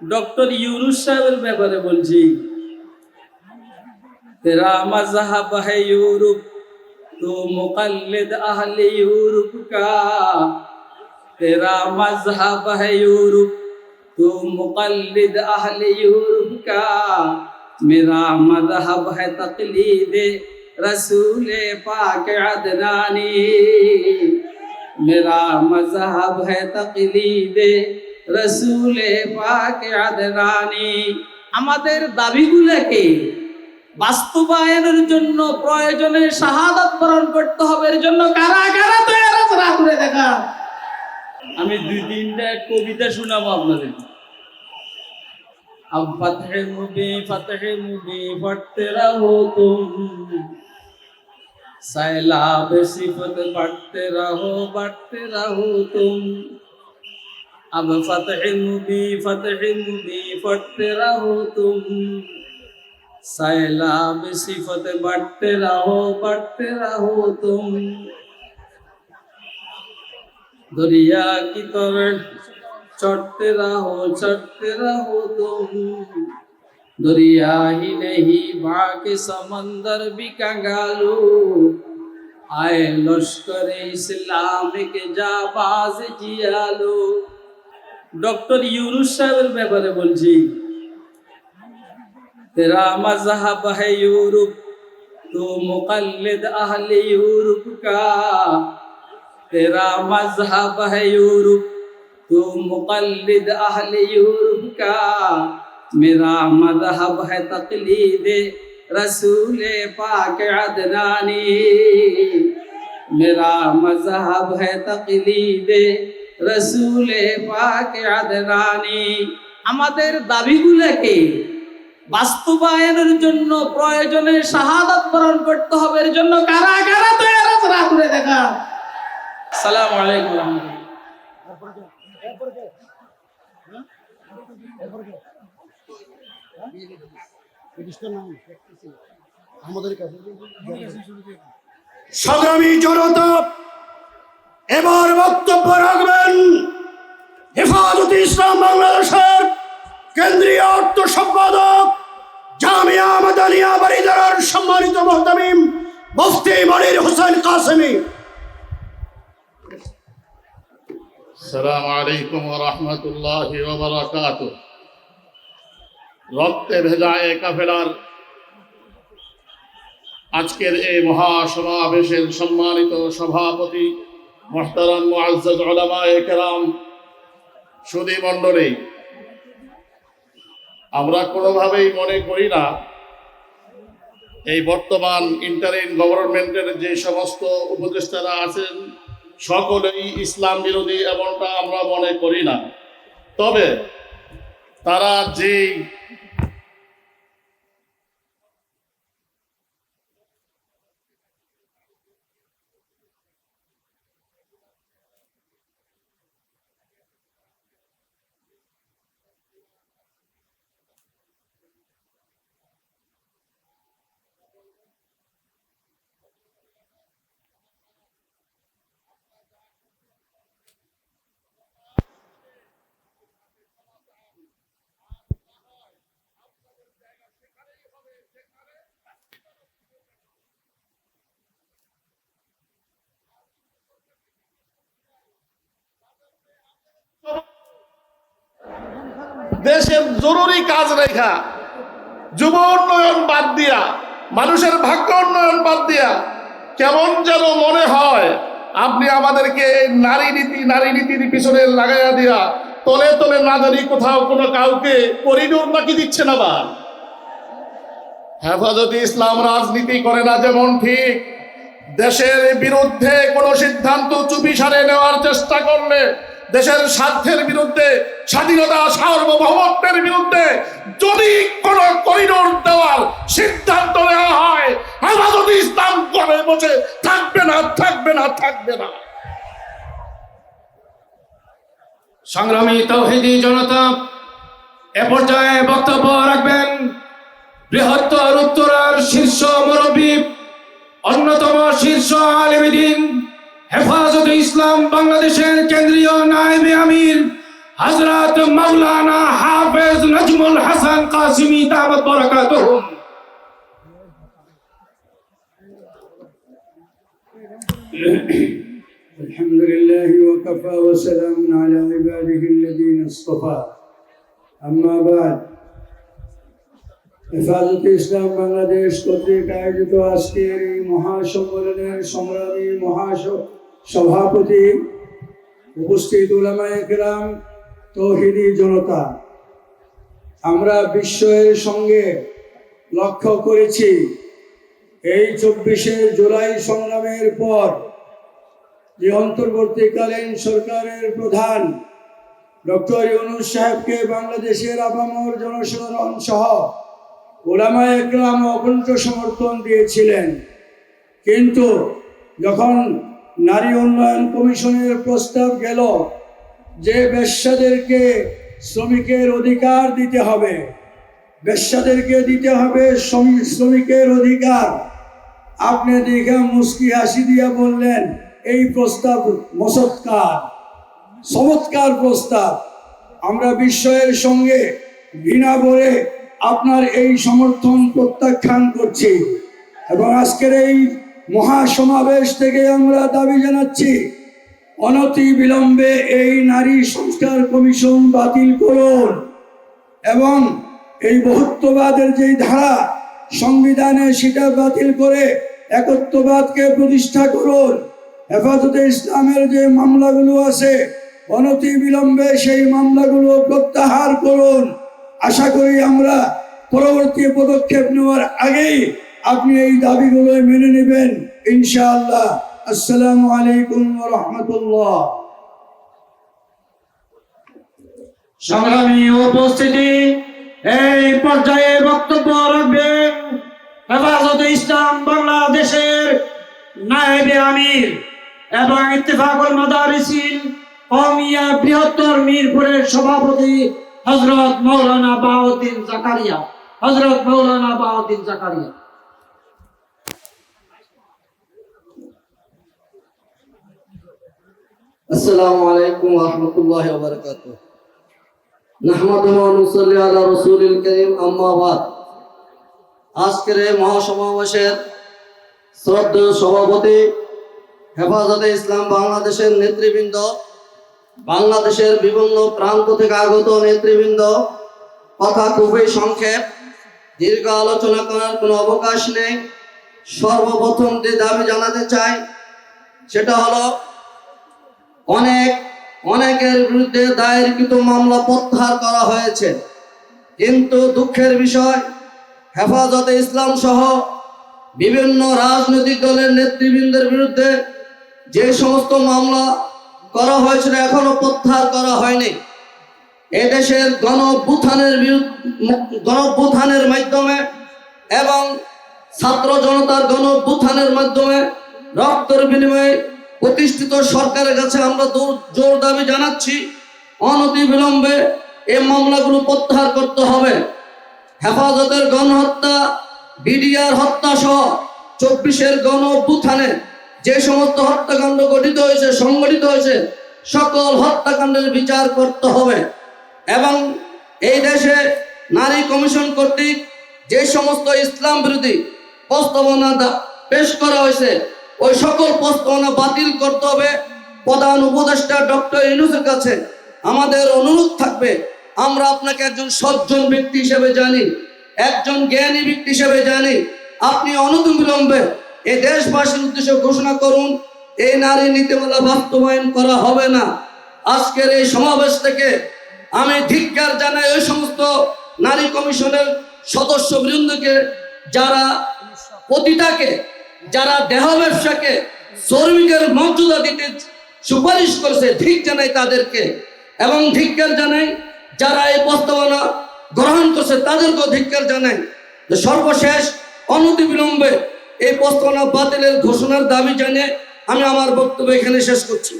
Doctor Yunus সাহেবের ব্যাপারে বলছি। تیرا مذہب ہے یورپ تو مقلد اہل یورپ کا تیرا مذہب ہے یورپ تو مقلد اہل یورپ کا میرا مذہب ہے تقلید رسول پاک عدنانی میرا مذہب ہے تقلید रसूल पाक अदनानी আমাদের দাবিগুলোকে বাস্তবায়নের জন্য প্রয়োজনে শাহাদাত বরণ করতে হবে এর জন্য কারা কারা তৈরি আছে রাখলে দেখা আমি দুই তিনটা কবিতা শোনাবো আপনাদের अब फतह मुबी फतह मुबी फटते रहो तुम सैलाब सिफत बढ़ते रहो बढ़ते रहो तुम अब फतह मुबी फतह मुबी फटते रहो तुम सैलाब सिफत बढ़ते रहो बढ़ते रहो तुम दरिया की तरह चढ़ते रहो चढ़ते रहो तुम दरिया ही नहीं बाके समंदर भी कंगालो आए लश्कर इस्लाम के जाबाज जियालो ডক্টর ইউনুস সাহেবের ব্যাপারে বলছি तेरा मजहब है यूरोप तो मुकल्लिद अहले यूरोप का तेरा मजहब है यूरोप तो मुकल्लिद अहले यूरोप का मेरा मजहब है तकलीद रसूल पाक अदनानी मेरा मजहब है तकलीद রসুলে পাকে আদরানি। আমাদের দাবিগুলোকে বাস্তবায়নের জন্য প্রয়োজনে শাহাদত বরণ করতে হবে। এর জন্য কারা কারা তৈরি আছে? রাতুরে দেখা। সালাম আলাইকুম আমাদের কাছে সংগ্রামী জনতা এবার বক্তব্য রাখবেন হেফাজত ইসলাম বাংলাদেশের কেন্দ্রীয় অর্থ সম্পাদক জামিয়া মাদানিয়া বাড়িদার সম্মানিত মহতামিম মুফতি মনির হোসেন কাসেমি السلام عليكم ورحمة الله وبركاته রক্তে ভেজা এ কাফেলার আজকের এই মহাসমাবেশের সম্মানিত সভাপতি আমরা কোনোভাবেই মনে করি না এই বর্তমান ইন্টারিম গভর্নমেন্টের যে সমস্ত উপদেষ্টারা আছেন, সকলেই ইসলাম বিরোধী এমনটা আমরা মনে করি না। তবে তারা যেই দেশের জরুরি কাজ রেখা, যুব উন্নয়ন বাদ দিয়া, মানুষের ভাগ্য উন্নয়ন বাদ দিয়া, কেমন যেন মনে হয় আপনি আমাদেরকে নারী নীতি, নারী নীতির পিছনে লাগাইয়া দিয়া, তলে তলে না জানি কোথাও কোনো কাউকে করিডোর নাকি দিচ্ছেন আবার হেফাজতে ইসলাম রাজনীতি করে না যেমন ঠিক, দেশের বিরুদ্ধে কোনো সিদ্ধান্ত চুপিসারে নেওয়ার চেষ্টা করলে দেশের স্বার্থের বিরুদ্ধে, স্বাধীনতা, সার্বভৌমত্বের বিরুদ্ধে যদি কোনো করিডোর দেওয়ার সিদ্ধান্ত নেওয়া হয় হেফাজতে ইসলাম করে বসে থাকবে না থাকবে না থাকবে না। সংগ্রামী তৌহিদি জনতা, এ পর্যায়ে বক্তব্য রাখবেন বৃহত্তর উত্তরার শীর্ষ মুরব্বী, অন্যতম শীর্ষ আলিমিদিন হেফাজতে ইসলাম বাংলাদেশের কেন্দ্রীয় নায়েবে আমির হজরত মাওলানা হাফেজ হাসান কাসিমি দামাত বারাকাতুহুম الحمد لله وكفى وسلام على عباده الذين اصطفى أما بعد হেফাজত ইসলাম বাংলাদেশ কর্তৃক আয়োজিত আজকের এই মহাসম্মেলনের সংগ্রামী মহাস সভাপতি উপস্থিত উলামায়ে কেরাম, তৌহিদি জনতা। আমরা বিশ্বের সঙ্গে লক্ষ্য করেছি, এই চব্বিশে জুলাই সংগ্রামের পর যে অন্তর্বর্তীকালীন সরকারের প্রধান ডক্টর ইউনুস সাহেবকে বাংলাদেশের আপামর জনসাধারণ সহ ওলামা একরাম অকুণ্ঠ সমর্থন দিয়েছিলেন। কিন্তু যখন নারী উন্নয়ন কমিশনের প্রস্তাব গেল যে বেশ্যাদেরকে শ্রমিকের অধিকার দিতে হবে। বেশ্যাদেরকে দিতে হবে শ্রমি- শ্রমিকের অধিকার। আপনি দেখে মুস্কি হাসি দিয়া বললেন, এই প্রস্তাব মসৎকার, চমৎকার প্রস্তাব। আমরা বিস্ময়ের সঙ্গে ঘৃণা বলে আপনার এই সমর্থন প্রত্যাখ্যান করছি এবং আজকের এই মহাসমাবেশ থেকে আমরা দাবি জানাচ্ছি, অনতি বিলম্বে এই নারী সংস্কার কমিশন বাতিল করুন এবং এই বহুত্ববাদের যেই ধারা সংবিধানে সেটা বাতিল করে একত্ববাদকে প্রতিষ্ঠা করুন। হেফাজতে ইসলামের যে মামলাগুলো আছে, অনতি বিলম্বে সেই মামলাগুলো প্রত্যাহার করুন। আশা করি আমরা পরবর্তী পদক্ষেপ নেওয়ার আগেই আপনি এই দাবিগুলো মেনে নেবেন, ইনশাআল্লাহ। আসসালামু আলাইকুম রহমতুল্লাহ সংগ্রামী উপস্থিতি, এই পর্যায়ে বক্তব্য রাখবেন হেফাজতে ইসলাম বাংলাদেশের নায়েবে আমির এবং ইত্তেফাকুল মাদারিসিল কওমিয়া বৃহত্তর মিরপুরের সভাপতি হজরত মৌলানা বাউদ্দিন জাকারিয়া। হজরত মৌলানা বাউদ্দিন জাকারিয়া। আসসালামু আলাইকুম রহমতুল্লাহ বারকাত নাহমাদুহু ওয়া নুসাল্লি আলা রাসূলিল কারীম, আম্মা বাদ। আজকের মহাসমাবেশের শ্রদ্ধেয় সভাপতি হেফাজতে ইসলাম বাংলাদেশের নেতৃবৃন্দ, বাংলাদেশের বিভিন্ন প্রান্ত থেকে আগত নেতৃবৃন্দ, কথা খুবই সংক্ষেপ, দীর্ঘ আলোচনা করার কোনো অবকাশ নেই। সর্বপ্রথম যে দাবি জানাতে চাই, সেটা হলো অনেক, অনেকের বিরুদ্ধে দায়েরকৃত মামলা প্রত্যাহার করা হয়েছে। কিন্তু দুঃখের বিষয়, হেফাজতে ইসলাম সহ বিভিন্ন রাজনৈতিক দলের নেতৃবৃন্দের বিরুদ্ধে যে সমস্ত মামলা করা হয়েছিল, এখনও প্রত্যাহার করা হয়নি। এদেশের গণ অভ্যুত্থানের গণ মাধ্যমে এবং ছাত্র জনতার গণ অভ্যুত্থানের মাধ্যমে রক্তের বিনিময়ে প্রতিষ্ঠিত সরকারের কাছে আমরা জোর দাবি জানাচ্ছি, অনতি বিলম্বে এই মামলাগুলো প্রত্যাহার করতে হবে। হেফাজতের গণহত্যা, বিডিআর হত্যা সহ চব্বিশের গণ অভ্যুত্থানে যে সমস্ত হত্যাকাণ্ড গঠিত হয়েছে, সংগঠিত হয়েছে, সকল হত্যাকাণ্ডের বিচার করতে হবে। এবং এই দেশে নারী কমিশন কর্তৃক যে সমস্ত ইসলাম বিরোধী প্রস্তাবনা পেশ করা হয়েছে ওই সকল প্রস্তাবনা বাতিল করতে হবে। প্রধান উপদেষ্টা ডক্টর ইনুসের কাছে আমাদের অনুরোধ থাকবে, আমরা আপনাকে একজন সজ্জন ব্যক্তি হিসেবে জানি, একজন জ্ঞানী ব্যক্তি হিসেবে জানি। আপনি অনতিবিলম্বে এই দেশবাসীর উদ্দেশ্যে ঘোষণা করুন, এই নারী নীতিমালা বাস্তবায়ন করা হবে না। আজকের এই সমাবেশ থেকে আমি ধিক্কার জানাই ওই সমস্ত নারী কমিশনের সদস্য বৃন্দকে যারা পতিতাকে যারা দেহ ব্যবসাকে শ্রমিকের মর্যাদা দিতে সুপারিশ করছে ঠিক জানাই তাদেরকে। এবং ধিক্কার জানাই যারা এই প্রস্তাবনা গ্রহণ করছে, তাদেরকেও ধিক্কার জানাই যে সর্বশেষ অনতিবিলম্বে এই প্রস্তাবনা বাতিলের ঘোষণার দাবি জানিয়ে আমি আমার বক্তব্য এখানে শেষ করছি।